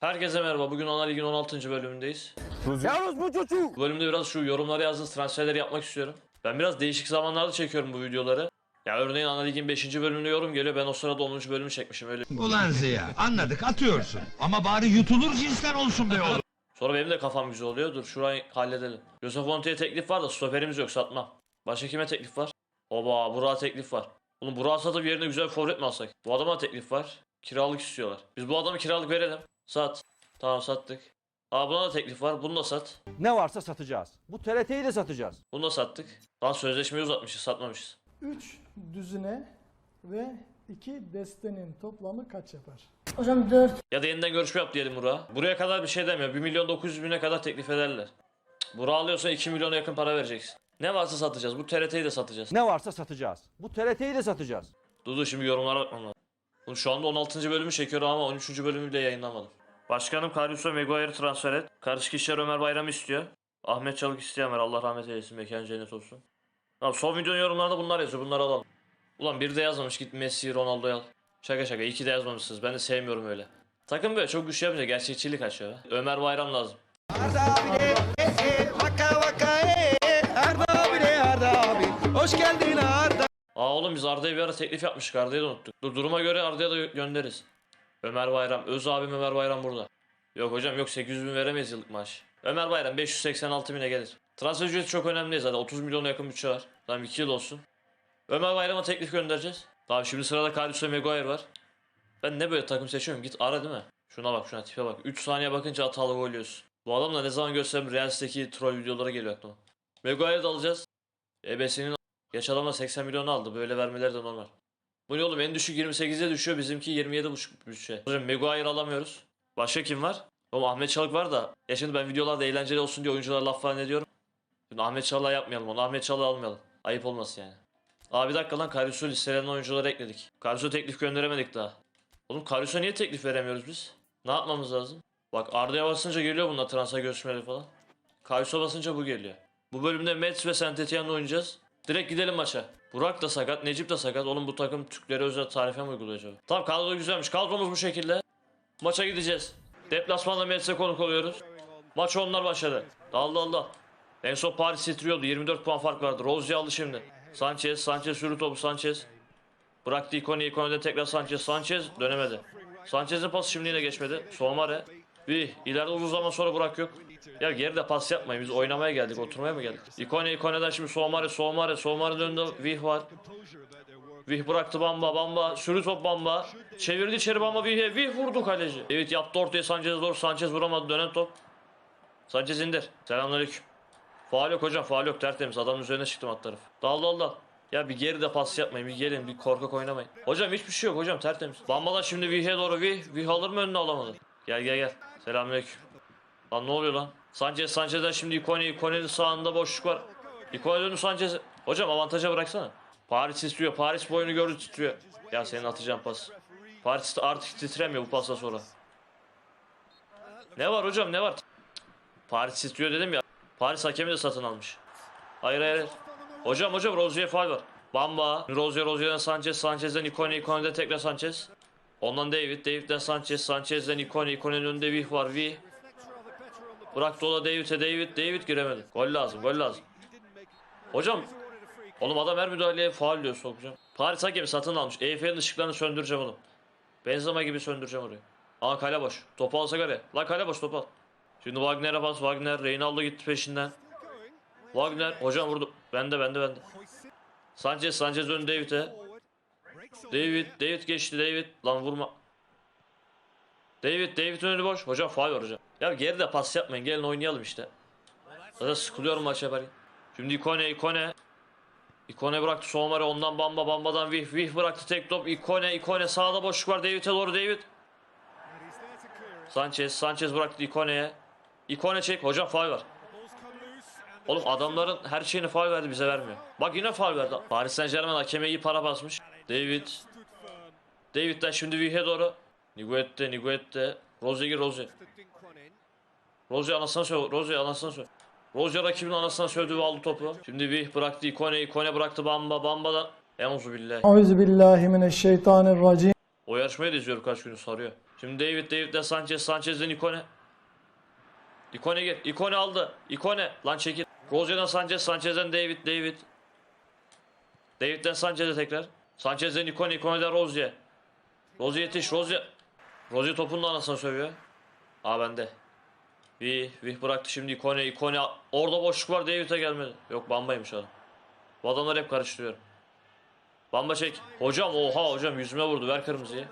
Herkese merhaba. Bugün Ana Lig'in 16. bölümündeyiz. Yalnız bu çocuk. Bu bölümde biraz şu yorumlara yazdığınız transferleri yapmak istiyorum. Ben biraz değişik zamanlarda çekiyorum bu videoları. Ya örneğin Ana Lig'in 5. bölümünde yorum geliyor. Ben o sırada 10. bölümü çekmişim öyle. Ulan Ziya anladık atıyorsun. Ama bari yutulur cinsten olsun be oğlum. Sonra benim de kafam güzel oluyor. Dur şurayı halledelim. Yusuf Monte'ye teklif var da stoperimiz yok satmam. Başka kime teklif var? Oba Burak'a teklif var. Oğlum Burak'ı satıp yerine güzel forvet mi alsak? Bu adama teklif var. Kiralık istiyorlar. Biz bu adamı kiralık verelim. Sat. Tamam sattık. Aa buna da teklif var. Bunu da sat. Ne varsa satacağız. Bu TRT'yi de satacağız. Bunu da sattık. Lan sözleşmeyi uzatmışız satmamışız. 3 düzine ve 2 destenin toplamı kaç yapar? Hocam 4. Ya da yeniden görüşme yap diyelim Burak'a. Buraya kadar bir şey demiyor. 1 milyon 900 bine kadar teklif ederler. Burak'ı alıyorsan 2 milyona yakın para vereceksin. Ne varsa satacağız. Bu TRT'yi de satacağız. Ne varsa satacağız. Bu TRT'yi de satacağız. Dudu şimdi yorumlara bakmam lazım. Şu anda 16. bölümü çekiyorum ama 13. bölümü bile yayınlamadım. Başkanım Karius'a Maguire'ı transfer et. Karışık işler Ömer Bayram istiyor. Ahmet Çalık isteyen var. Allah rahmet eylesin. Mekan cennet olsun. Tamam son videonun yorumlarında bunlar yazıyor. Bunları alalım. Ulan bir de yazmamış git Messi, Ronaldo'yu al. Şaka şaka iki de yazmamışsınız. Ben de sevmiyorum öyle. Takım böyle çok güçlü yapınca gerçekçilik açıyor. Ömer Bayram lazım. Hoş geldin Arda. Aa oğlum biz Arda'ya bir ara teklif yapmıştık. Arda'yı da unuttuk. Dur duruma göre Arda'ya da gö- göndeririz. Ömer Bayram. Öz abim Ömer Bayram burada. Yok hocam yok 800 bin veremeyiz yıllık maaş. Ömer Bayram 586 bine gelir. Transfer ücreti çok önemli değil zaten. 30 milyona yakın bütçe var. Tamam 2 yıl olsun. Ömer Bayram'a teklif göndereceğiz. Tamam şimdi sırada Karius ve Maguire var. Ben ne böyle takım seçiyorum? Git ara değil mi? Şuna bak şuna tipe bak. 3 saniye bakınca hatalı gol yiyorsun. Bu adam da ne zaman görsem Reels'teki troll videoları geliyor aklıma. Maguire'ı da alacağız. EBS'nin Geç adam da 80 milyon aldı. Böyle vermeleri de normal. Bu ne oğlum en düşük 28'e düşüyor. Bizimki 27,5 bütçe. Hocam Maguire alamıyoruz. Başka kim var? Oğlum Ahmet Çalık var da. Ya şimdi ben videolarda eğlenceli olsun diye oyunculara laf falan ediyorum. Şimdi Ahmet Çalık'a yapmayalım onu. Ahmet Çalık'ı almayalım. Ayıp olmasın yani. Aa bir dakika lan Karius'u listeleyen oyuncuları ekledik. Karius'a teklif gönderemedik daha. Oğlum Karius'a niye teklif veremiyoruz biz? Ne yapmamız lazım? Bak Arda'ya basınca geliyor bunlar transfer görüşmeleri falan. Karius'a basınca bu geliyor. Bu bölümde Mets ve Saint Etienne'le oynayacağız. Direkt gidelim maça. Burak da sakat, Necip de sakat. Oğlum bu takım Türklere özel tarife mi uyguluyor acaba? Tamam kadro güzelmiş. Kadromuz bu şekilde. Maça gideceğiz. Deplasmanda Mets'e konuk oluyoruz. Maç onlar başladı. Daldı daldı. En son Paris titriyordu. 24 puan fark vardı. Rozier aldı şimdi. Sanchez, Sanchez sürü topu Sanchez. Bıraktı Ikoni, Ikoni'de tekrar Sanchez. Sanchez dönemedi. Sanchez'in pası şimdi yine geçmedi. Somare. Bir ileride uzun zaman sonra Burak yok. Ya geride pas yapmayın. Biz oynamaya geldik. Oturmaya mı geldik? İkone İkone'den şimdi Somare, Somare, Somare'nin önünde Vih var. Vih bıraktı Bamba, Bamba. Sürü top Bamba. Çevirdi içeri Bamba Vih'e. Vih vurdu kaleci. Evet yaptı ortaya Sanchez'e doğru. Sanchez vuramadı. Dönen top. Sanchez indir. Selamünaleyküm. Faal yok hocam. Faal yok. Tertemiz. Adamın üzerine çıktım alt taraf. Dal dal dal. Ya bir geride pas yapmayın. Bir gelin. Bir korkak oynamayın. Hocam hiçbir şey yok hocam. Tertemiz. Bamba'dan şimdi Vih'e doğru. Vih. Vih alır mı önüne alamadı. Gel gel gel. Selamünaleyküm. Lan ne oluyor lan? Sanchez Sanchez'den şimdi Ikone Ikone'nin sağında boşluk var. Ikone dönü Sanchez. Hocam avantaja bıraksana. Paris istiyor. Paris boyunu gördü titriyor. Ya senin atacağın pas. Paris artık titremiyor bu pasla sonra. Ne var hocam ne var? Paris istiyor dedim ya. Paris hakemi de satın almış. Hayır hayır. Hocam hocam Rozier faul var. Bamba. Rozier Rozier'den Sanchez. Sanchez'den Ikone Ikone'den tekrar Sanchez. Ondan David. David'den Sanchez. Sanchez'den Ikone. Ikone'nin önünde Vih var. Vih. Bırak dola David'e David. David giremedi. Gol lazım. Gol lazım. Hocam. Oğlum adam her müdahaleye faul diyor sokacağım. Paris hakemi satın almış. Eyfel'in ışıklarını söndüreceğim oğlum. Benzema gibi söndüreceğim orayı. Aa kale boş. Topu alsak araya. La kale boş topu al. Şimdi Wagner'e bas. Wagner. Reynaldo gitti peşinden. Wagner. Hocam vurdu. Bende bende bende. Sanchez. Sanchez önü David'e. David. David geçti David. Lan vurma. David. David önü boş. Hocam faul var hocam. Ya geride pas yapmayın. Gelin oynayalım işte. Zaten sıkılıyorum maç yaparken. Şimdi Ikone. Ikone. Ikone bıraktı Somare ondan Bamba Bamba'dan Vih Vih bıraktı tek top Ikone Ikone sağda boşluk var David'e doğru David Sanchez Sanchez bıraktı Ikone'ye Ikone çek hocam faul var Oğlum adamların her şeyini faul verdi bize vermiyor Bak yine faul verdi Paris Saint Germain hakeme iyi para basmış David David'den şimdi Vih'e doğru Niguette Niguette Rozier Rozier Rozier anasına söyle Rozier anasına söyle Rozier rakibin anasına sövdü ve aldı topu. Şimdi Vih bıraktı Ikone, Ikone bıraktı Bamba, Bamba'dan. Euzu billahi. Euzubillahimineşşeytanirracim. O yarışmayı da izliyorum kaç gündür sarıyor. Şimdi David, David'den Sanchez, Sanchez'den Ikone. Ikone gir. Ikone aldı. Ikone. Lan çekil. Rozier'den Sanchez, Sanchez'den David, David. David'den Sanchez'e tekrar. Sanchez'den Ikone, Ikone'den Rozier. Rozier yetiş, Rozier. Rozier topun da anasını sövüyor. Aa bende. Vih, Vih bıraktı şimdi Ikone, Ikone. Orada boşluk var David'e gelmedi. Yok Bamba'ymış adam. Bu adamları hep karıştırıyorum. Bamba çek. Hocam oha hocam yüzüme vurdu ver kırmızıyı.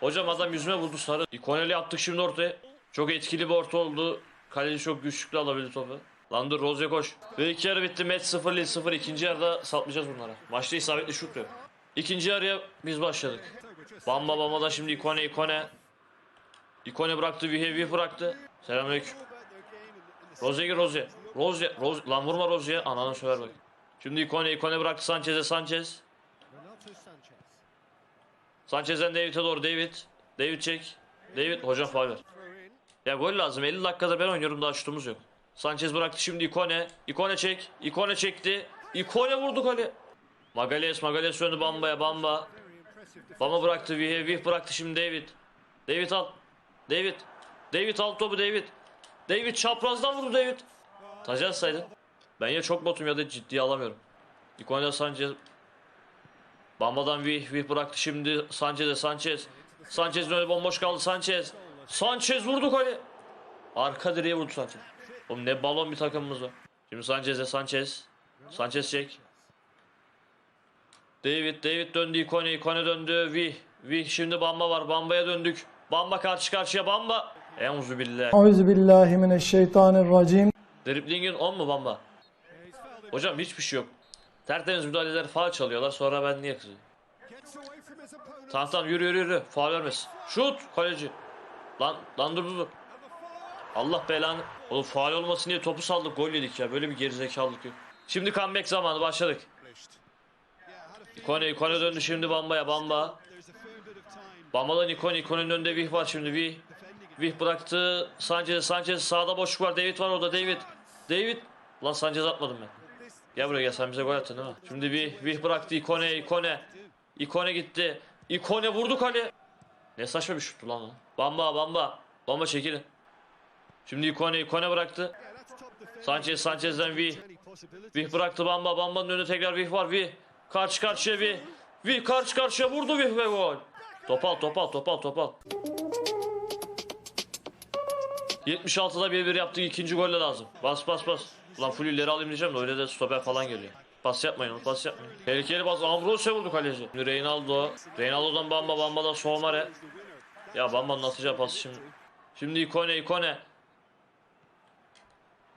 Hocam adam yüzüme vurdu sarı. İkoneli yaptık şimdi ortaya. Çok etkili bir orta oldu. Kaleci çok güçlükle alabildi topu. Lan dur Rozier koş. Ve iki yarı bitti. Maç 0 Lille 0. İkinci yarıda satmayacağız bunlara. Maçta isabetli şut yok. İkinci yarıya biz başladık. Bamba Bamba da şimdi Ikone Ikone. Ikone bıraktı Vih'e Vih bıraktı. Selamünaleyküm. Rozier gir Rozier. Rozier. Roz Lan vurma Rozier. Ananı söver bak. Şimdi Ikone Ikone bıraktı Sanchez'e Sanchez. Sanchez'den David'e doğru David. David çek. David hocam faul. Ya gol lazım. 50 dakikadır ben oynuyorum daha şutumuz yok. Sanchez bıraktı şimdi Ikone. Ikone çek. Ikone çekti. Ikone vurdu kale. Magales Magales döndü Bamba'ya Bamba. Bamba bıraktı Vih'e. Vih bıraktı şimdi David. David al. David. David al topu David. David çaprazdan vurdu David. Taç atsaydın. Ben ya çok botum ya da ciddiye alamıyorum. Ikone Sanchez Bamba'dan Vih, Vih bıraktı şimdi Sanchez'e Sanchez. Sanchez'in önü bomboş kaldı Sanchez. Sanchez vurdu kale. Arka direğe vurdu Sanchez. Oğlum ne balon bir takımımız var. Şimdi Sanchez'e Sanchez. Sanchez çek. David, David döndü Ikone, Ikone döndü. Vih, Vih şimdi Bamba var. Bamba'ya döndük. Bamba karşı karşıya Bamba. Euzu billah. Euzubillahimineşşeytanirracim. Driblingin 10 mu Bamba? Hocam hiçbir şey yok. Tertemiz müdahaleler faal çalıyorlar sonra ben niye kızıyorum? Tamam tamam yürü yürü yürü. Faal vermesin. Şut kaleci. Lan lan dur dur dur. Allah belanı. Oğlum faal olmasın diye topu saldık gol yedik ya. Böyle bir gerizekalılık yok. Şimdi comeback zamanı başladık. İkone İkone döndü şimdi Bamba'ya Bamba. Bamba'dan İkone İkone'nin önünde Vih var şimdi Vih. Vih bıraktı. Sanchez Sanchez sağda boşluk var. David var orada David. David. Lan Sanchez atmadım ben. Gel buraya gel sen bize gol attın değil mi? Şimdi Vih Vih bıraktı İkone İkone. İkone gitti. İkone vurdu kale. Ne saçma bir şuttu lan. Bamba Bamba. Bamba çekilin. Şimdi İkone İkone bıraktı. Sanchez Sanchez'den Vih. Vih bıraktı Bamba. Bamba'nın önünde tekrar Vih var. Vih. Karşı karşıya Vih. Vih karşı karşıya vurdu Vih ve gol. Topal topal topal topal. 76'da 1-1 yaptık ikinci golle lazım. Bas bas bas. Ulan full ileri alayım diyeceğim de öyle de stoper falan geliyor. Pas yapmayın onu pas yapmayın. Tehlikeli pas. Ambrose vurdu kaleci. Şimdi Reynaldo. Reynaldo'dan Bamba Bamba'dan Soğmare. Ya Bamba'nın atacağı pası şimdi. Şimdi Ikone Ikone.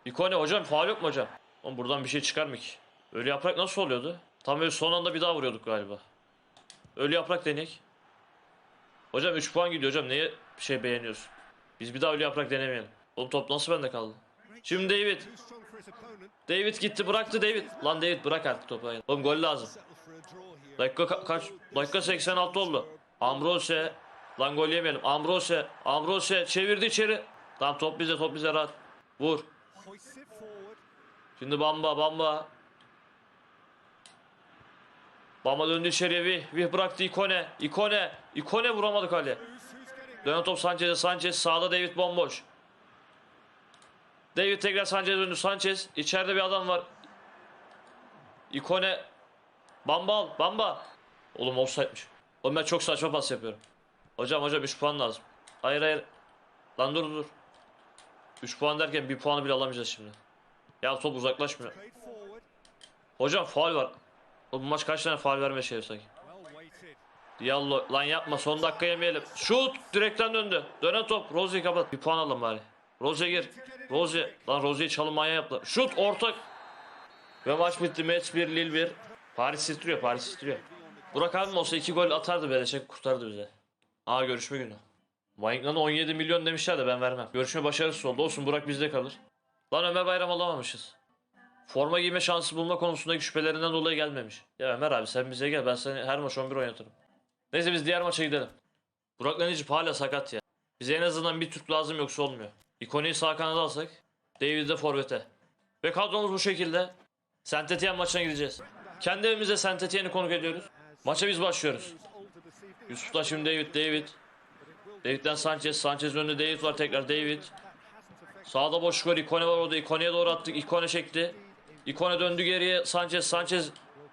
Ikone hocam faal yok mu hocam? Oğlum buradan bir şey çıkar mı ki? Ölü yaprak nasıl oluyordu? Tam böyle son anda bir daha vuruyorduk galiba. Ölü yaprak denek. Hocam 3 puan gidiyor hocam. Neye şey beğeniyorsun? Biz bir daha ölü yaprak denemeyelim. Oğlum top nasıl bende kaldı? Şimdi David. David gitti bıraktı David. Lan David bırak artık topu. Oğlum gol lazım. Dakika ka- kaç? Dakika 86 oldu. Ambrose. Lan gol yemeyelim. Ambrose. Ambrose çevirdi içeri. Tamam top bize top bize rahat. Vur. Şimdi Bamba Bamba. Bamba döndü içeriye Vih. Vih bıraktı Ikone. Ikone. Ikone vuramadı kale. Dönen top Sanchez'e. Sanchez sağda David bomboş. David tekrar Sanchez'e döndü. Sanchez. içeride bir adam var. Ikone. Bamba al. Bamba. Oğlum offside'miş. Oğlum ben çok saçma pas yapıyorum. Hocam hocam 3 puan lazım. Hayır hayır. Lan dur dur. 3 puan derken 1 puanı bile alamayacağız şimdi. Ya top uzaklaşmıyor. Hocam faul var. Oğlum bu maç kaç tane faul verme şey sanki. Diallo lan yapma son dakika yemeyelim. Şut direkten döndü. Dönen top. Rozi'yi kapat. Bir puan alalım bari. Rozi'ye gir. Rozi. Lan Rozi'yi çalım manyağı yaptı. Şut ortak. Ve maç bitti. Maç 1 Lille 1. Paris titriyor. Paris titriyor. Burak abim olsa 2 gol atardı Beleşek kurtardı bize. Aa görüşme günü. Wayne'dan 17 milyon demişler de ben vermem. Görüşme başarısız oldu. Olsun Burak bizde kalır. Lan Ömer Bayram alamamışız. Forma giyme şansı bulma konusundaki şüphelerinden dolayı gelmemiş. Ya Ömer abi sen bize gel ben seni her maç 11 oynatırım. Neyse biz diğer maça gidelim. Burak Necip hala sakat ya. Bize en azından bir Türk lazım yoksa olmuyor. İkoneyi sağ kanada alsak. David'i de forvete. Ve kadromuz bu şekilde. Saint Etienne maçına gideceğiz. Kendi evimize Saint Etienne'i konuk ediyoruz. Maça biz başlıyoruz. Yusuf'ta şimdi David, David. David'den Sanchez. Sanchez'in önünde David var tekrar David. Sağda boş var. Ikone var orada. Ikone'ye doğru attık. Ikone çekti. Ikone döndü geriye. Sanchez. Sanchez.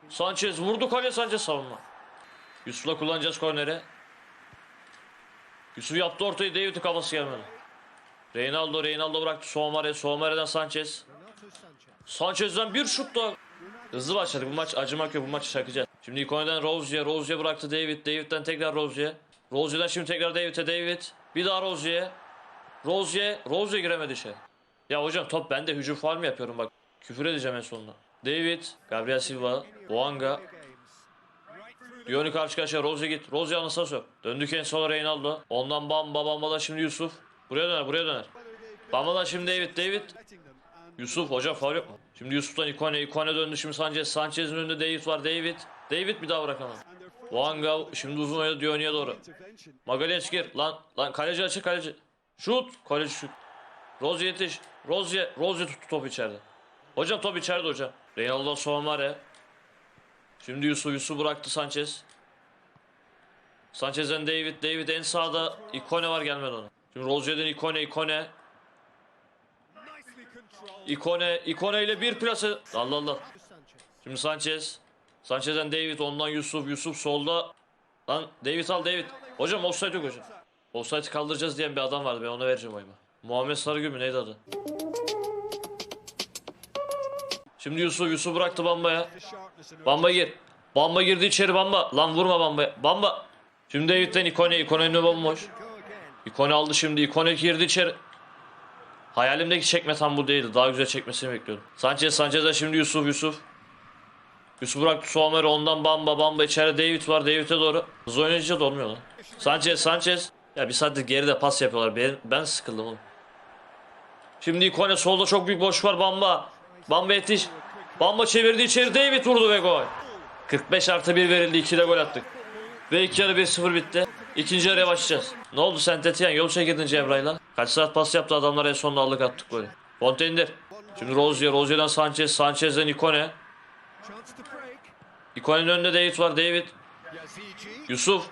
Sanchez vurdu kaleye Sanchez savunma. Yusuf'la kullanacağız korneri. Yusuf yaptı ortayı. David'in kafası gelmedi. Reynaldo. Reynaldo bıraktı. Soğumare. Soğumare'den Sanchez. Sanchez'den bir şut daha. Hızlı başladık. Bu maç acımak yok. Bu maçı çakacağız. Şimdi Ikone'den Rozier. Rozier bıraktı David. David'den tekrar Rozier. Rozier'den şimdi tekrar David'e David. Bir daha Rozier. Rozier. Rozier giremedi içeri. Ya hocam top bende hücum faal mi yapıyorum bak. Küfür edeceğim en sonunda. David. Gabriel Silva. Boanga. Dioni karşı karşıya. Rozier git. Rozier anasına sök. Döndük en sola Reynaldo. Ondan Bamba. Bamba'dan şimdi Yusuf. Buraya döner. Buraya döner. Bamba'dan şimdi David. David. Yusuf hocam faul yok mu? Şimdi Yusuf'tan Ikone, Ikone döndü şimdi Sanchez. Sanchez'in önünde David var. David. David bir daha bırakamam. Wanga şimdi uzun oynadı Dioni'ye doğru. Magalhaes gir. Lan lan kaleci açık kaleci. Şut. Kaleci şut. Rozier yetiş. Rozier. Rozier tuttu top içeride. Hocam top içeride hocam. Reynaldo Soğumare. Şimdi Yusuf. Yusuf bıraktı Sanchez. Sanchez'den David. David en sağda. Ikone var gelmedi ona. Şimdi Rozier'den Ikone. Ikone. İkone, İkone ile bir plase. Allah Allah. Şimdi Sanchez. Sanchez'den David, ondan Yusuf. Yusuf solda. Lan David al David. Hocam offside yok hocam. Offside'i kaldıracağız diyen bir adam vardı. Ben ona vereceğim oyumu. Muhammed Sarıgül mü neydi adı? Şimdi Yusuf, Yusuf bıraktı Bamba'ya. Bamba gir. Bamba girdi içeri Bamba. Lan vurma Bamba'ya. Bamba. Şimdi David'den İkone. İkone önüne bomboş. İkone aldı şimdi. İkone girdi içeri. Hayalimdeki çekme tam bu değildi. Daha güzel çekmesini bekliyordum. Sanchez, Sanchez'den şimdi Yusuf, Yusuf. Yusuf bıraktı Soğumer'i ondan Bamba, Bamba içeride David var. David'e doğru. Hız oynayınca da olmuyor lan. Sanchez, Sanchez. Ya bir saattir geride pas yapıyorlar. Ben, ben sıkıldım oğlum. Şimdi Ikone solda çok büyük boş var Bamba. Bamba yetiş. Bamba çevirdi içeri David vurdu ve gol. 45 artı 1 verildi 2'de gol attık. Ve ilk yarı 1-0 bitti. İkinci yarıya başlayacağız. Ne oldu Saint Etienne? Yol çekirdin Cebra'yla. Kaç saat pas yaptı adamlar en sonunda aldık attık golü. Fonte indir. Şimdi Rozier. Rozier'den Sanchez. Sanchez'den Ikone. Ikone'nin önünde David var. David. Yusuf.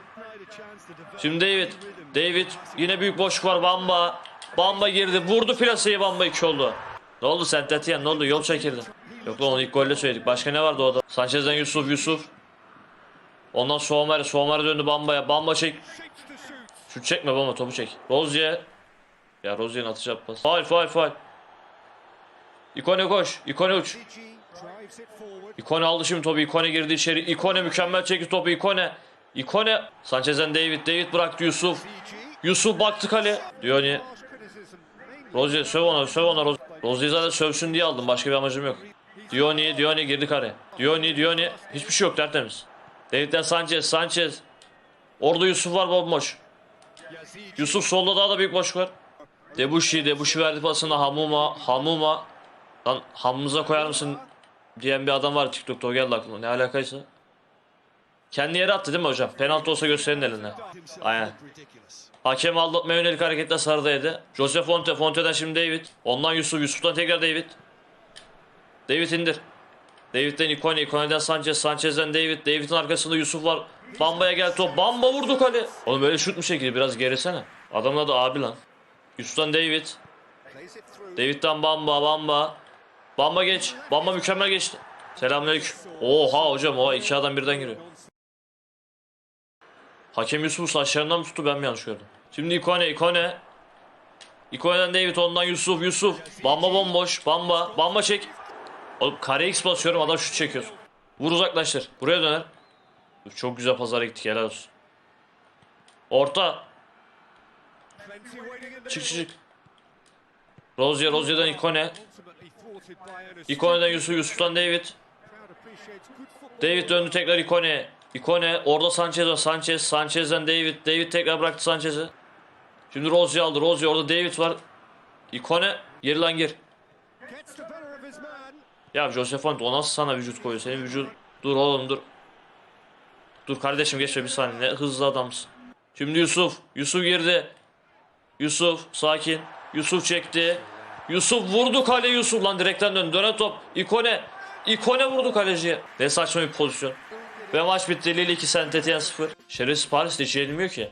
Şimdi David. David. Yine büyük boşluk var. Bamba. Bamba girdi. Vurdu plaseyi Bamba 2 oldu. Ne oldu Saint Etienne? Ne oldu? Yol çekirdin. Yok lan onu ilk golle söyledik. Başka ne vardı orada? Sanchez'den Yusuf. Yusuf. Ondan Soğumer. Soğumer döndü Bamba'ya. Bamba çek. Şut çekme Bamba topu çek. Rozier. Ya Rozier'in atacağı pas. Faul faul faul. İkone koş. İkone uç. İkone aldı şimdi topu. İkone girdi içeri. İkone mükemmel çekti topu. İkone. İkone. Sanchez'den David. David bıraktı Yusuf. Yusuf baktı kale. Dioni. Rozier söv ona söv ona. Roz- Rozier zaten sövsün diye aldım. Başka bir amacım yok. Dioni. Dioni girdi kare. Dioni. Dioni. Hiçbir şey yok tertemiz. David'den Sanchez. Sanchez. Orada Yusuf var bomboş. Yusuf solda daha da büyük boşluk var. Debushi, Debushi verdi pasını Hamuma, Hamuma. Lan hamımıza koyar mısın diyen bir adam var TikTok'ta o geldi aklıma. Ne alakaysa. Kendi yere attı değil mi hocam? Penaltı olsa gösterin eline. Aynen. Hakem aldatmaya yönelik hareketler sarıdaydı. Jose Fonte, Fonte'den şimdi David. Ondan Yusuf, Yusuf'tan tekrar David. David indir. David'den Ikone, Ikone'den Sanchez, Sanchez'den David. David'in arkasında Yusuf var. Bamba'ya gel top. Bamba vurdu kale. Oğlum böyle şut mu çekildi? Biraz gerisene. Adamın adı abi lan. Yusuf'tan David. David'den Bamba, Bamba. Bamba geç. Bamba mükemmel geçti. Selamünaleyküm. Oha hocam oha iki adam birden giriyor. Hakem Yusuf'u saçlarından mı tuttu ben mi yanlış gördüm? Şimdi Ikone, Ikone. Ikone'den David, ondan Yusuf, Yusuf. Bamba bomboş, Bamba. Bamba çek. Oğlum kare X basıyorum adam şut çekiyor. Vur uzaklaştır. Buraya döner. Çok güzel pazara gittik helal olsun. Orta. Çık çık çık. Rozier, Rozier'den Ikone. Ikone'den Yusuf, Yusuf'tan David. David döndü tekrar Ikone. Ikone orada Sanchez var. Sanchez, Sanchez'den David. David tekrar bıraktı Sanchez'i. Şimdi Rozier aldı. Rozier orada David var. Ikone gir lan gir. Ya Jose Fonte o nasıl sana vücut koyuyor? Senin vücut... Dur oğlum dur. Dur kardeşim geçme bir saniye. Ne hızlı adamsın. Şimdi Yusuf. Yusuf girdi. Yusuf sakin. Yusuf çekti. Yusuf vurdu kale Yusuf lan direkten döndü. Dönen top. İkone. İkone vurdu kaleciye. Ne saçma bir pozisyon. Ve maç bitti. Lille 2 Saint Etienne 0. Şerefsiz Paris de hiç yenilmiyor ki.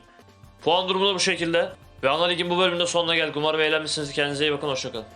Puan durumu da bu şekilde. Ve Ana Lig'in bu bölümünde sonuna geldik. Umarım eğlenmişsiniz. Kendinize iyi bakın. Hoşçakalın.